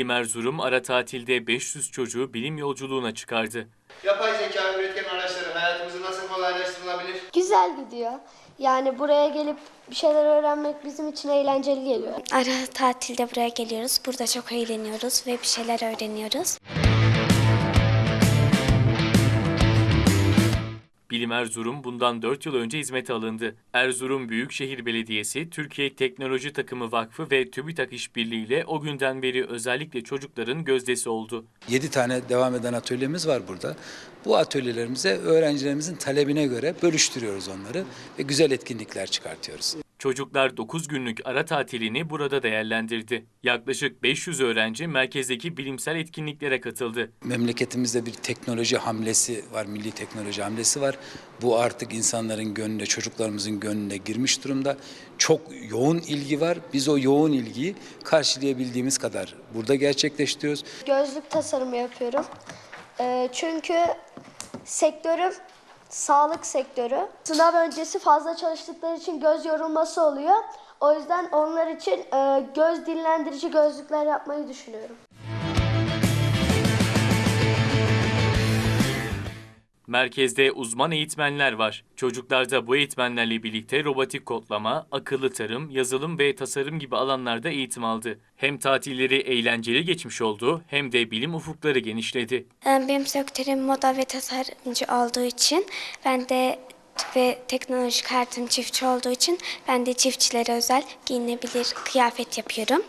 Bilim Erzurum ara tatilde 500 çocuğu bilim yolculuğuna çıkardı. Yapay zeka üretken araçları hayatımızı nasıl kolaylaştırılabilir? Güzel gidiyor. Yani buraya gelip bir şeyler öğrenmek bizim için eğlenceli geliyor. Ara tatilde buraya geliyoruz. Burada çok eğleniyoruz ve bir şeyler öğreniyoruz. Bilim Erzurum bundan 4 yıl önce hizmete alındı. Erzurum Büyükşehir Belediyesi, Türkiye Teknoloji Takımı Vakfı ve TÜBİTAK İşbirliği ile o günden beri özellikle çocukların gözdesi oldu. 7 tane devam eden atölyemiz var burada. Bu atölyelerimize öğrencilerimizin talebine göre bölüştürüyoruz onları ve güzel etkinlikler çıkartıyoruz. Çocuklar 9 günlük ara tatilini burada değerlendirdi. Yaklaşık 500 öğrenci merkezdeki bilimsel etkinliklere katıldı. Memleketimizde bir teknoloji hamlesi var, milli teknoloji hamlesi var. Bu artık insanların gönlüne, çocuklarımızın gönlüne girmiş durumda. Çok yoğun ilgi var. Biz o yoğun ilgiyi karşılayabildiğimiz kadar burada gerçekleştiriyoruz. Gözlük tasarımı yapıyorum. Ee, çünkü sektörüm sağlık sektörü. Sınav öncesi fazla çalıştıkları için göz yorulması oluyor. O yüzden onlar için e, göz dinlendirici gözlükler yapmayı düşünüyorum. Merkezde uzman eğitmenler var. Çocuklar da bu eğitmenlerle birlikte robotik kodlama, akıllı tarım, yazılım ve tasarım gibi alanlarda eğitim aldı. Hem tatilleri eğlenceli geçmiş oldu hem de bilim ufukları genişledi. Ee, Benim sektörüm moda ve tasarımcı olduğu için ben de ve teknolojik hayatım çiftçi olduğu için ben de çiftçilere özel giyinebilir kıyafet yapıyorum.